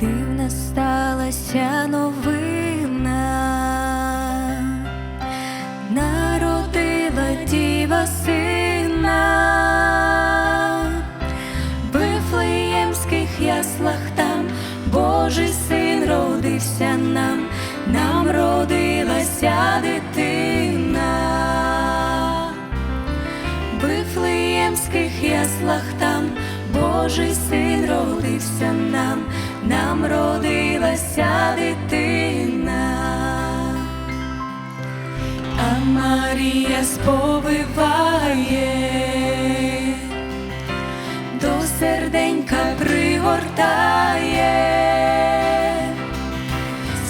дивна сталася новина, народила діва сина, в Вифлеємських яслах там Божий син родився нам, нам родилася дитина. В Вифлеємських яслах там Божий син родився нам, нам родилася дитина, а Марія сповиває, до серденька пригортає,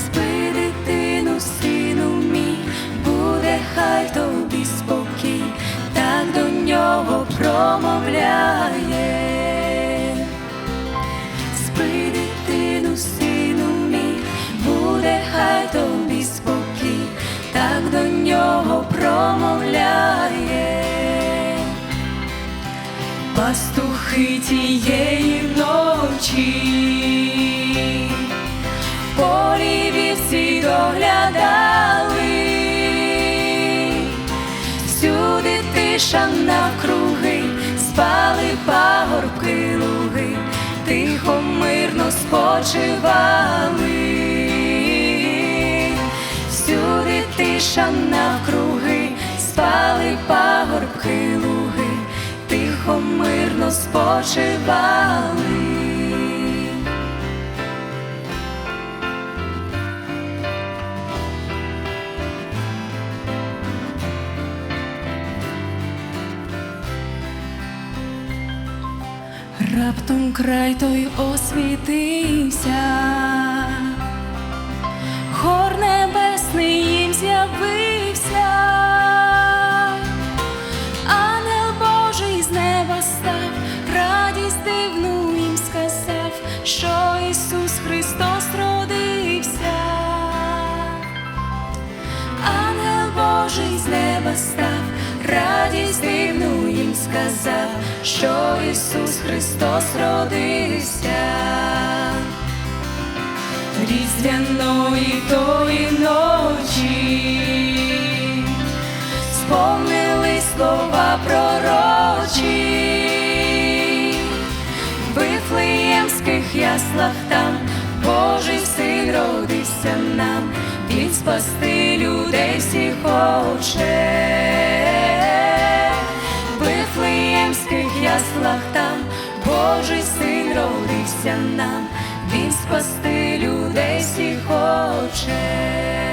спи дитину, сину мій, буде хай тобі спокій, так до нього промовляє. Спи сину мій, буде хай тобі спокій, так до нього промовляє. Пастухи тієї ночі, полі вівці доглядали, всюди тиша спочивали, всюди тиша навкруги, спали пагорбки луги, тихо мирно спочивали. Раптом край той освітився, хор небесний їм з'явився, ангел Божий з неба став, радість дивну їм сказав, що Ісус Христос родився. Ангел Божий з неба став, радість дивну сказав, що Ісус Христос родився. Різдвяної тої ночі сповнили слова пророчі, в Вифлеємських яслах там Божий син родився нам, він спасти людей всіх хоче. Яслах там Божий син родився нам, він спасти людей всіх хоче.